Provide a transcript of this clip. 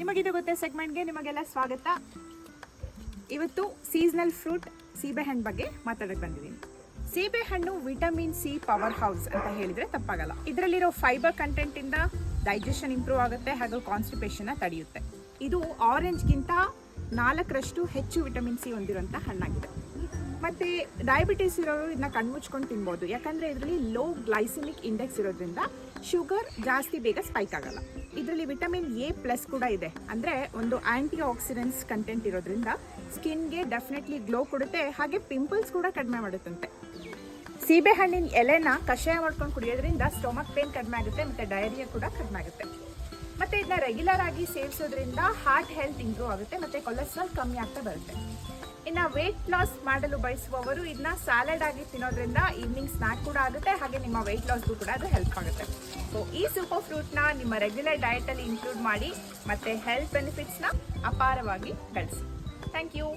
ನಿಮಗಿದು ಗೊತ್ತೆ ಸೆಗ್ಮೆಂಟ್ಗೆ ನಿಮಗೆಲ್ಲ ಸ್ವಾಗತ. ಇವತ್ತು ಸೀಸನಲ್ ಫ್ರೂಟ್ ಸೀಬೆಹಣ್ಣು ಬಗ್ಗೆ ಮಾತಾಡಕ್ಕೆ ಬಂದಿದ್ದೀನಿ ಸೀಬೆಹಣ್ಣು ವಿಟಮಿನ್ ಸಿ ಪವರ್ ಹೌಸ್ ಅಂತ ಹೇಳಿದರೆ ತಪ್ಪಾಗಲ್ಲ. ಇದರಲ್ಲಿರೋ ಫೈಬರ್ ಕಂಟೆಂಟಿಂದ ಡೈಜೆಷನ್ ಇಂಪ್ರೂವ್ ಆಗುತ್ತೆ, ಹಾಗೂ ಕಾನ್ಸ್ಟಿಪೇಷನ್ನ ತಡೆಯುತ್ತೆ. ಇದು ಆರೆಂಜ್ಗಿಂತ ನಾಲ್ಕರಷ್ಟು ಹೆಚ್ಚು ವಿಟಮಿನ್ ಸಿ ಹೊಂದಿರುವಂಥ ಹಣ್ಣಾಗಿದೆ. ಮತ್ತೆ ಡಯಾಬಿಟಿಸ್ ಇರೋರು ಇದನ್ನ ಕಣ್ಮುಚ್ಕೊಂಡು ತಿನ್ಬೋದು. ಯಾಕಂದ್ರೆ ಇದರಲ್ಲಿ ಲೋ ಗ್ಲೈಸಿಮಿಕ್ ಇಂಡೆಕ್ಸ್ ಇರೋದ್ರಿಂದ ಶುಗರ್ ಜಾಸ್ತಿ ಬೇಗ ಸ್ಪೈಕ್ ಆಗಲ್ಲ. ಇದರಲ್ಲಿ ವಿಟಮಿನ್ ಎ ಪ್ಲಸ್ ಕೂಡ ಇದೆ. ಅಂದ್ರೆ ಒಂದು ಆಂಟಿ ಆಕ್ಸಿಡೆಂಟ್ಸ್ ಕಂಟೆಂಟ್ ಇರೋದ್ರಿಂದ ಸ್ಕಿನ್ಗೆ ಡೆಫಿನೆಟ್ಲಿ ಗ್ಲೋ ಕೊಡುತ್ತೆ. ಹಾಗೆ ಪಿಂಪಲ್ಸ್ ಕೂಡ ಕಡಿಮೆ ಮಾಡುತ್ತಂತೆ. ಸೀಬೆಹಣ್ಣಿನ ಎಲೆನ ಕಷಾಯ ಮಾಡ್ಕೊಂಡು ಕುಡಿಯೋದ್ರಿಂದ ಸ್ಟೊಮಕ್ ಪೇನ್ ಕಡಿಮೆ ಆಗುತ್ತೆ, ಮತ್ತೆ ಡಯರಿಯಾ ಕೂಡ ಕಡಿಮೆ ಆಗುತ್ತೆ. ಮತ್ತೆ ಇದನ್ನ ರೆಗ್ಯುಲರ್ ಆಗಿ ಸೇವಿಸೋದ್ರಿಂದ ಹಾರ್ಟ್ ಹೆಲ್ತ್ ಇಂಪ್ರೂವ್ ಆಗುತ್ತೆ, ಮತ್ತೆ ಕೊಲೆಸ್ಟ್ರಾಲ್ ಕಮ್ಮಿ ಆಗ್ತಾ ಬರುತ್ತೆ. ಇನ್ನು ವೇಟ್ ಲಾಸ್ ಮಾಡಲು ಬಯಸುವವರು ಇದನ್ನ ಸ್ಯಾಲಡ್ ಆಗಿ ತಿನ್ನೋದ್ರಿಂದ ಈವ್ನಿಂಗ್ ಸ್ನಾಕ್ ಕೂಡ ಆಗುತ್ತೆ, ಹಾಗೆ ನಿಮ್ಮ ವೆಯ್ಟ್ ಲಾಸ್ಗೂ ಕೂಡ ಅದು ಹೆಲ್ಪ್ ಆಗುತ್ತೆ. ಸೊ ಈ ಸೂಪರ್ ಫ್ರೂಟ್ನ ನಿಮ್ಮ ರೆಗ್ಯುಲರ್ ಡಯಟಲ್ಲಿ ಇನ್ಕ್ಲೂಡ್ ಮಾಡಿ, ಮತ್ತೆ ಹೆಲ್ತ್ ಬೆನಿಫಿಟ್ಸ್ನ ಅಪಾರವಾಗಿ ಗಳಿಸಿ ಥ್ಯಾಂಕ್ ಯು